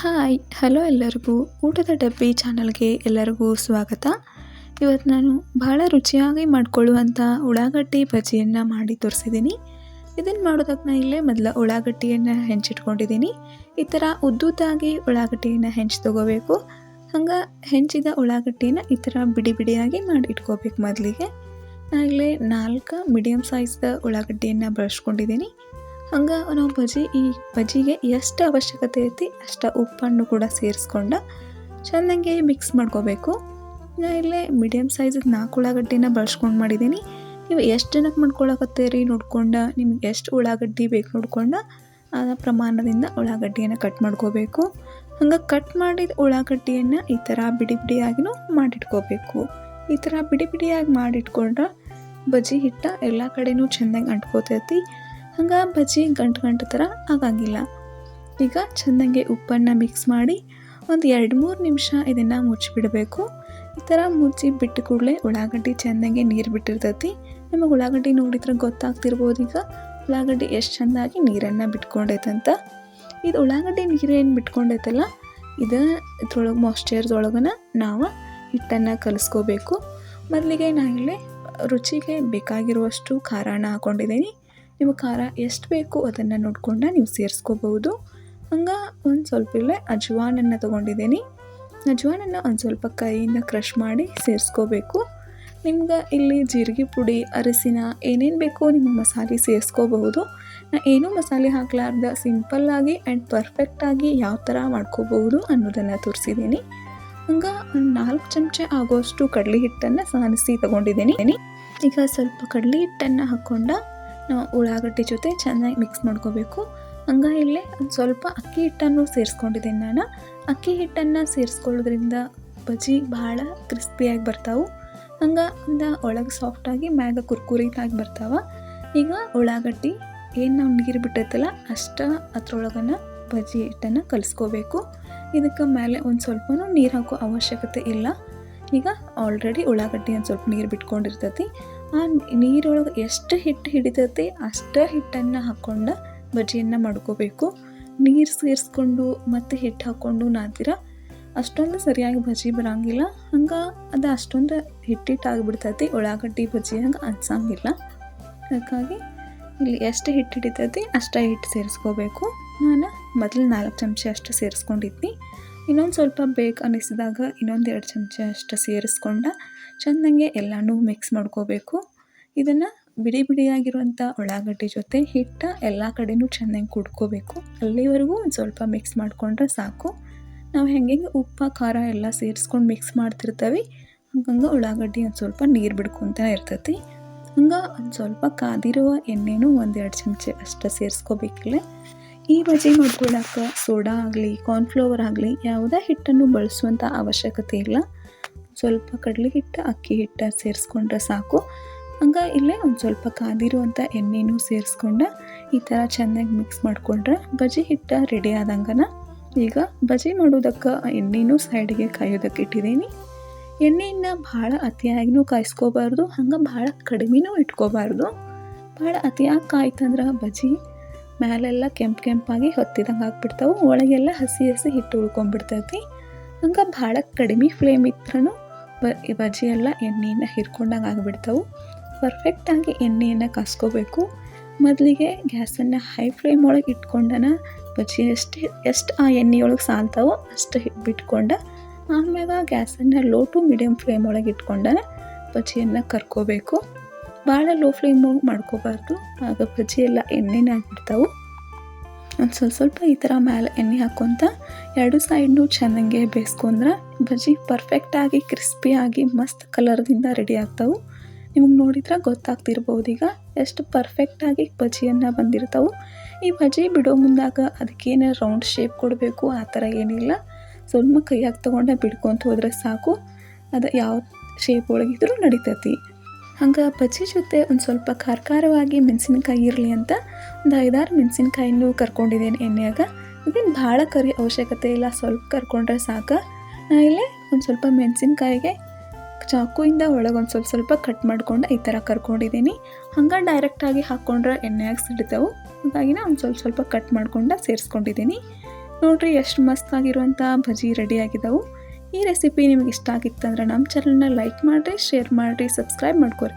Hi, hello ಎಲ್ಲರಿಗೂ. ಊಟದ ಡಬ್ಬಿ ಚಾನಲ್ಗೆ ಎಲ್ಲರಿಗೂ ಸ್ವಾಗತ. ಇವತ್ತು ನಾನು ಭಾಳ ರುಚಿಯಾಗಿ ಮಾಡಿಕೊಳ್ಳುವಂಥ ಉಳ್ಳಾಗಡ್ಡಿ ಬಜ್ಜಿಯನ್ನು ಮಾಡಿ ತೋರಿಸಿದ್ದೀನಿ. ಇದನ್ನು ಮಾಡೋದಕ್ಕೆ ನಾನು ಇಲ್ಲೇ ಮೊದಲ ಉಳ್ಳಾಗಡ್ಡಿಯನ್ನು ಹೆಂಚಿಟ್ಕೊಂಡಿದ್ದೀನಿ. ಈ ಥರ ಉದ್ದುದ್ದಾಗಿ ಉಳ್ಳಾಗಡ್ಡಿಯನ್ನು ಹೆಂಚಿ ತಗೋಬೇಕು. ಹಂಗೆ ಹೆಂಚಿದ ಉಳ್ಳಾಗಡ್ಡಿನ ಈ ಥರ ಬಿಡಿ ಬಿಡಿಯಾಗಿ ಮಾಡಿ ಇಟ್ಕೋಬೇಕು ಮೊದಲಿಗೆ. ನಾನಿಲ್ಲೇ ನಾಲ್ಕು ಮೀಡಿಯಮ್ ಸೈಜ್ದ ಉಳ್ಳಾಗಡ್ಡಿಯನ್ನು ಬಳಸ್ಕೊಂಡಿದ್ದೀನಿ. ಹಂಗೆ ನಾವು ಬಜ್ಜಿ ಈ ಬಜ್ಜಿಗೆ ಎಷ್ಟು ಅವಶ್ಯಕತೆ ಐತಿ, ಅಷ್ಟು ಉಪ್ಪನ್ನು ಕೂಡ ಸೇರಿಸ್ಕೊಂಡು ಚೆನ್ನಾಗಿ ಮಿಕ್ಸ್ ಮಾಡ್ಕೋಬೇಕು. ನಾ ಇಲ್ಲೇ ಮೀಡಿಯಮ್ ಸೈಜಿಗೆ ನಾಲ್ಕು ಉಳ್ಳಾಗಡ್ಡಿನ ಬಳಸ್ಕೊಂಡು ಮಾಡಿದ್ದೀನಿ ನೀವು ಎಷ್ಟು ಜನಕ್ಕೆ ಮಾಡ್ಕೊಳಕತ್ತೀರಿ ನೋಡ್ಕೊಂಡು, ನಿಮ್ಗೆ ಎಷ್ಟು ಉಳ್ಳಾಗಡ್ಡಿ ಬೇಕು ನೋಡ್ಕೊಂಡು ಆ ಪ್ರಮಾಣದಿಂದ ಉಳ್ಳಾಗಡ್ಡಿಯನ್ನು ಕಟ್ ಮಾಡ್ಕೋಬೇಕು. ಹಂಗೆ ಕಟ್ ಮಾಡಿದ ಉಳ್ಳಾಗಡ್ಡಿಯನ್ನು ಈ ಥರ ಬಿಡಿ ಬಿಡಿಯಾಗಿನೂ ಮಾಡಿಟ್ಕೋಬೇಕು. ಈ ಥರ ಬಿಡಿ ಬಿಡಿಯಾಗಿ ಮಾಡಿಟ್ಕೊಂಡ್ರೆ ಬಜ್ಜಿ ಹಿಟ್ಟ ಎಲ್ಲ ಕಡೆಯೂ ಚೆನ್ನಾಗಿ ಅಂಟ್ಕೋತೈತಿ. ಹಂಗೆ ಬಜ್ಜಿ ಗಂಟು ಗಂಟು ಥರ ಆಗಂಗಿಲ್ಲ. ಈಗ ಚೆನ್ನಾಗಿ ಉಪ್ಪನ್ನು ಮಿಕ್ಸ್ ಮಾಡಿ ಒಂದು ಎರಡು ಮೂರು ನಿಮಿಷ ಇದನ್ನು ಮುಚ್ಚಿಬಿಡಬೇಕು. ಈ ಥರ ಮುಚ್ಚಿ ಬಿಟ್ಟು ಕೂಡಲೇ ಉಳ್ಳಾಗಡ್ಡಿ ಚೆನ್ನಾಗಿ ನೀರು ಬಿಟ್ಟಿರ್ತೈತಿ. ನಮಗೆ ಉಳ್ಳಾಗಡ್ಡಿ ನೋಡಿದ್ರೆ ಗೊತ್ತಾಗ್ತಿರ್ಬೋದು ಈಗ. ಉಳ್ಳಾಗಡ್ಡಿ ಎಷ್ಟು ಚೆಂದಾಗಿ ನೀರನ್ನು ಬಿಟ್ಕೊಂಡೈತಂತ. ಇದು ಉಳ್ಳಾಗಡ್ಡಿ ನೀರೇನು ಬಿಟ್ಕೊಂಡೈತಲ್ಲ, ಇದು ಇದ್ರೊಳಗೆ ಮಾಯ್ಶ್ಚರ್ದೊಳಗನ ನಾವು ಹಿಟ್ಟನ್ನು ಕಲಿಸ್ಕೋಬೇಕು. ಮೊದಲಿಗೆ ನಾನು ಇಲ್ಲಿ ರುಚಿಗೆ ಬೇಕಾಗಿರುವಷ್ಟು ಖಾರಾನ ಹಾಕ್ಕೊಂಡಿದ್ದೀನಿ ನೀವು ಖಾರ ಎಷ್ಟು ಬೇಕು ಅದನ್ನು ನೋಡ್ಕೊಂಡು ನೀವು ಸೇರಿಸ್ಕೋಬಹುದು. ಹಂಗೆ ಒಂದು ಸ್ವಲ್ಪ ಇಲ್ಲೇ ಅಜ್ವಾನನ್ನು ತೊಗೊಂಡಿದ್ದೀನಿ. ಅಜ್ವಾನನ್ನು ಒಂದು ಸ್ವಲ್ಪ ಕೈಯಿಂದ ಕ್ರಷ್ ಮಾಡಿ ಸೇರಿಸ್ಕೋಬೇಕು. ನಿಮ್ಗೆ ಇಲ್ಲಿ ಜೀರಿಗೆ ಪುಡಿ, ಅರಿಸಿನ ಏನೇನು ಬೇಕೋ ನಿಮ್ಮ ಮಸಾಲೆ ಸೇರಿಸ್ಕೋಬಹುದು. ನಾ ಏನೂ ಮಸಾಲೆ ಹಾಕಲಾರ್ದ ಸಿಂಪಲ್ಲಾಗಿ ಆ್ಯಂಡ್ ಪರ್ಫೆಕ್ಟಾಗಿ ಯಾವ ಥರ ಮಾಡ್ಕೋಬಹುದು ಅನ್ನೋದನ್ನು ತೋರಿಸಿದ್ದೀನಿ ಹಂಗೆ ಒಂದು ನಾಲ್ಕು ಚಮಚ ಆಗೋಷ್ಟು ಕಡಲೆ ಹಿಟ್ಟನ್ನು ಸಾನಿಸಿ ತೊಗೊಂಡಿದ್ದೀನಿ ಈಗ ಸ್ವಲ್ಪ ಕಡಲೆ ಹಿಟ್ಟನ್ನು ಹಾಕ್ಕೊಂಡು ನಾವು ಉಳ್ಳಾಗಡ್ಡಿ ಜೊತೆ ಚೆನ್ನಾಗಿ ಮಿಕ್ಸ್ ಮಾಡ್ಕೋಬೇಕು. ಹಂಗೆ ಇಲ್ಲೇ ಒಂದು ಸ್ವಲ್ಪ ಅಕ್ಕಿ ಹಿಟ್ಟನ್ನು ಸೇರಿಸ್ಕೊಂಡಿದ್ದೀನಿ ನಾನು. ಅಕ್ಕಿ ಹಿಟ್ಟನ್ನು ಸೇರಿಸ್ಕೊಳ್ಳೋದ್ರಿಂದ ಬಜ್ಜಿ ಭಾಳ ಕ್ರಿಸ್ಪಿಯಾಗಿ ಬರ್ತಾವೆ. ಹಂಗೆ ಅಂದ ಒಳಗೆ ಸಾಫ್ಟಾಗಿ ಮ್ಯಾಗ ಕುರ್ಕುರಿತಾಗಿ ಬರ್ತಾವೆ. ಈಗ ಉಳ್ಳಾಗಡ್ಡಿ ಏನು ನಾವು ನೀರು ಬಿಟ್ಟೈತಲ್ಲ ಅಷ್ಟು ಅದ್ರೊಳಗನ ಬಜ್ಜಿ ಹಿಟ್ಟನ್ನು ಕಲಿಸ್ಕೋಬೇಕು. ಇದಕ್ಕೆ ಮೇಲೆ ಒಂದು ಸ್ವಲ್ಪನೂ ನೀರು ಹಾಕೋ ಅವಶ್ಯಕತೆ ಇಲ್ಲ. ಈಗ ಆಲ್ರೆಡಿ ಉಳ್ಳಾಗಡ್ಡಿ ಒಂದು ಸ್ವಲ್ಪ ನೀರು ಬಿಟ್ಕೊಂಡಿರ್ತೈತಿ. ಆ ನೀರೊಳಗೆ ಎಷ್ಟು ಹಿಟ್ಟು ಹಿಡಿತೈತಿ ಅಷ್ಟು ಹಿಟ್ಟನ್ನು ಹಾಕ್ಕೊಂಡು ಬಜ್ಜಿಯನ್ನು ಮಾಡ್ಕೋಬೇಕು. ನೀರು ಸೇರಿಸ್ಕೊಂಡು ಮತ್ತು ಹಿಟ್ಟು ಹಾಕ್ಕೊಂಡು ನಾದಿರ ಅಷ್ಟೊಂದು ಸರಿಯಾಗಿ ಬಜ್ಜಿ ಬರೋಂಗಿಲ್ಲ. ಹಂಗೆ ಅದು ಅಷ್ಟೊಂದು ಹಿಟ್ಟಿಟ್ಟು ಆಗಿಬಿಡ್ತೈತಿ ಉಳ್ಳಾಗಡ್ಡಿ ಬಜ್ಜಿ ಹಂಗೆ ಅನ್ಸಂಗಿಲ್ಲ. ಅದಕ್ಕಾಗಿ ಇಲ್ಲಿ ಎಷ್ಟು ಹಿಟ್ಟು ಹಿಡಿತೈತಿ ಅಷ್ಟು ಹಿಟ್ಟು ಸೇರಿಸ್ಕೋಬೇಕು. ನಾನು ಮೊದಲು ನಾಲ್ಕು ಚಮಚ ಅಷ್ಟು ಸೇರಿಸ್ಕೊಂಡಿದ್ನಿ. ಇನ್ನೊಂದು ಸ್ವಲ್ಪ ಬೇಕು ಅನ್ನಿಸಿದಾಗ ಇನ್ನೊಂದು ಎರಡು ಚಮಚ ಅಷ್ಟು ಸೇರಿಸ್ಕೊಂಡು ಚೆಂದಂಗೆ ಎಲ್ಲನೂ ಮಿಕ್ಸ್ ಮಾಡ್ಕೋಬೇಕು. ಇದನ್ನು ಬಿಡಿ ಬಿಡಿಯಾಗಿರುವಂಥ ಉಳ್ಳಾಗಡ್ಡಿ ಜೊತೆ ಹಿಟ್ಟು ಎಲ್ಲ ಕಡೆಯೂ ಚೆನ್ನಾಗಿ ಕುಡ್ಕೋಬೇಕು. ಅಲ್ಲಿವರೆಗೂ ಒಂದು ಸ್ವಲ್ಪ ಮಿಕ್ಸ್ ಮಾಡಿಕೊಂಡ್ರೆ ಸಾಕು. ನಾವು ಹೆಂಗೆ ಉಪ್ಪು, ಖಾರ ಎಲ್ಲ ಸೇರಿಸ್ಕೊಂಡು ಮಿಕ್ಸ್ ಮಾಡ್ತಿರ್ತೀವಿ, ಹಂಗಂಗೆ ಉಳ್ಳಾಗಡ್ಡಿ ಒಂದು ಸ್ವಲ್ಪ ನೀರು ಬಿಡ್ಕೊತಾನೆ ಇರ್ತೈತಿ. ಹಂಗೆ ಒಂದು ಸ್ವಲ್ಪ ಕಾದಿರುವ ಎಣ್ಣೆನೂ ಒಂದೆರಡು ಚಮಚ ಅಷ್ಟು ಸೇರಿಸ್ಕೋಬೇಕಿಲ್ಲ. ಈ ಬಜೆ ಮಾಡ್ಕೊಳ್ಳೋಕೆ ಸೋಡಾ ಆಗಲಿ ಕಾರ್ನ್ಫ್ಲವರ್ ಆಗಲಿ, ಯಾವುದೇ ಹಿಟ್ಟನ್ನು ಬಳಸುವಂಥ ಅವಶ್ಯಕತೆ ಇಲ್ಲ. ಸ್ವಲ್ಪ ಕಡಲೆ ಹಿಟ್ಟು, ಅಕ್ಕಿ ಹಿಟ್ಟು ಸೇರಿಸ್ಕೊಂಡ್ರೆ ಸಾಕು. ಹಂಗೆ ಇಲ್ಲೇ ಒಂದು ಸ್ವಲ್ಪ ಕಾದಿರುವಂಥ ಎಣ್ಣೆನೂ ಸೇರಿಸ್ಕೊಂಡು ಈ ಥರ ಚೆನ್ನಾಗಿ ಮಿಕ್ಸ್ ಮಾಡಿಕೊಂಡ್ರೆ ಬಜ್ಜಿ ಹಿಟ್ಟು ರೆಡಿ ಆದಂಗನ. ಈಗ ಬಜಿ ಮಾಡೋದಕ್ಕೆ ಎಣ್ಣೆನೂ ಸೈಡಿಗೆ ಕಾಯೋದಕ್ಕೆ ಇಟ್ಟಿದ್ದೀನಿ. ಎಣ್ಣೆಯನ್ನು ಭಾಳ ಅತಿಯಾಗಿನೂ ಕಾಯಿಸ್ಕೋಬಾರ್ದು, ಹಂಗೆ ಭಾಳ ಕಡಿಮೆನೂ ಇಟ್ಕೋಬಾರ್ದು. ಭಾಳ ಅತಿಯಾಗಿ ಕಾಯ್ತಂದ್ರೆ ಬಜಿ ಮೇಲೆಲ್ಲ ಕೆಂಪು ಕೆಂಪಾಗಿ ಹೊತ್ತಿದಂಗೆ ಆಗ್ಬಿಡ್ತಾವೆ, ಒಳಗೆಲ್ಲ ಹಸಿ ಹಸಿ ಹಿಟ್ಟು ಉಳ್ಕೊಂಡ್ಬಿಡ್ತೈತಿ. ಹಂಗೆ ಭಾಳ ಕಡಿಮೆ ಫ್ಲೇಮ್ ಇದ್ರೂ ಬ ಎಲ್ಲ ಎಣ್ಣೆಯನ್ನು ಹಿರ್ಕೊಂಡಂಗೆ ಆಗಿಬಿಡ್ತಾವೆ. ಪರ್ಫೆಕ್ಟಾಗಿ ಎಣ್ಣೆಯನ್ನು ಕಾಸ್ಕೋಬೇಕು. ಮೊದಲಿಗೆ ಗ್ಯಾಸನ್ನು ಹೈ ಫ್ಲೇಮ್ ಒಳಗೆ ಇಟ್ಕೊಂಡನ ಬಜ್ಜಿ ಎಷ್ಟು ಎಷ್ಟು ಆ ಎಣ್ಣೆಯೊಳಗೆ ಸಾಲ್ತಾವೋ ಅಷ್ಟು ಬಿಟ್ಕೊಂಡ ಆಮ್ಯಾಗ ಗ್ಯಾಸನ್ನು ಲೋ ಟು ಮೀಡಿಯಮ್ ಫ್ಲೇಮ್ ಒಳಗೆ ಇಟ್ಕೊಂಡನ ಬಜ್ಜಿಯನ್ನು ಕರ್ಕೋಬೇಕು. ಭಾಳ ಲೋ ಫ್ಲೇಮ್ ಮಾಡ್ಕೋಬಾರ್ದು. ಆಗ ಬಜ್ಜಿ ಎಲ್ಲ ಎಣ್ಣೆನೇ ಆಗಿಬಿಡ್ತಾವೆ. ಒಂದು ಸ್ವಲ್ಪ ಸ್ವಲ್ಪ ಈ ಥರ ಮೇಲೆ ಎಣ್ಣೆ ಹಾಕ್ಕೊತ ಎರಡು ಸೈಡ್ನು ಚೆನ್ನಾಗೆ ಬೇಯಿಸ್ಕೊಂಡ್ರೆ ಬಜ್ಜಿ ಪರ್ಫೆಕ್ಟಾಗಿ ಕ್ರಿಸ್ಪಿಯಾಗಿ ಮಸ್ತ್ ಕಲರ್ದಿಂದ ರೆಡಿ ಆಗ್ತಾವೆ. ನಿಮಗೆ ನೋಡಿದ್ರೆ ಗೊತ್ತಾಗ್ತಿರ್ಬೋದು ಈಗ ಎಷ್ಟು ಪರ್ಫೆಕ್ಟಾಗಿ ಬಜ್ಜಿಯನ್ನು ಬಂದಿರ್ತಾವೆ. ಈ ಬಜ್ಜಿ ಬಿಡೋ ಮುಂದಾಗ ಅದಕ್ಕೇನು ರೌಂಡ್ ಶೇಪ್ ಕೊಡಬೇಕು, ಆ ಥರ ಏನಿಲ್ಲ. ಸ್ವಲ್ಪ ಕೈಯಾಗಿ ತೊಗೊಂಡೆ ಬಿಡ್ಕೊತ ಹೋದರೆ ಸಾಕು. ಅದು ಯಾವ ಶೇಪ್ ಒಳಗಿದ್ರೂ ನಡಿತೈತಿ. ಹಂಗೆ ಬಜ್ಜಿ ಜೊತೆ ಒಂದು ಸ್ವಲ್ಪ ಖಾರ ಖಾರವಾಗಿ ಮೆಣಸಿನಕಾಯಿ ಇರಲಿ ಅಂತ ಒಂದು ಐದಾರು ಮೆಣಸಿನ್ಕಾಯಿನೂ ಕರ್ಕೊಂಡಿದ್ದೇನೆ ಎಣ್ಣೆಯಾಗ. ಇದೇನು ಭಾಳ ಕರಿ ಅವಶ್ಯಕತೆ ಇಲ್ಲ, ಸ್ವಲ್ಪ ಕರ್ಕೊಂಡ್ರೆ ಸಾಕು. ನಾ ಇಲ್ಲೇ ಒಂದು ಸ್ವಲ್ಪ ಮೆಣಸಿನ್ಕಾಯಿಗೆ ಚಾಕುಯಿಂದ ಒಳಗೆ ಒಂದು ಸ್ವಲ್ಪ ಸ್ವಲ್ಪ ಕಟ್ ಮಾಡ್ಕೊಂಡು ಈ ಥರ ಕರ್ಕೊಂಡಿದ್ದೀನಿ ಹಂಗೆ ಡೈರೆಕ್ಟಾಗಿ ಹಾಕ್ಕೊಂಡ್ರೆ ಎಣ್ಣೆಯಾಗಿ ಸಿಡ್ತವು. ಹಾಗಾಗಿ ಒಂದು ಸ್ವಲ್ಪ ಸ್ವಲ್ಪ ಕಟ್ ಮಾಡ್ಕೊಂಡು ಸೇರಿಸ್ಕೊಂಡಿದ್ದೀನಿ ನೋಡಿರಿ ಎಷ್ಟು ಮಸ್ತಾಗಿರುವಂಥ ಭಜಿ ರೆಡಿ ಆಗಿದಾವು. ಈ ರೆಸಿಪಿ ನಿಮ್ಗೆ ಇಷ್ಟ ಆಗಿತ್ತಂದ್ರೆ ನಮ್ಮ ಚಾನಲ್ನ ಲೈಕ್ ಮಾಡಿರಿ ಶೇರ್ ಮಾಡಿರಿ ಸಬ್ಸ್ಕ್ರೈಬ್ ಮಾಡ್ಕೊರಿ.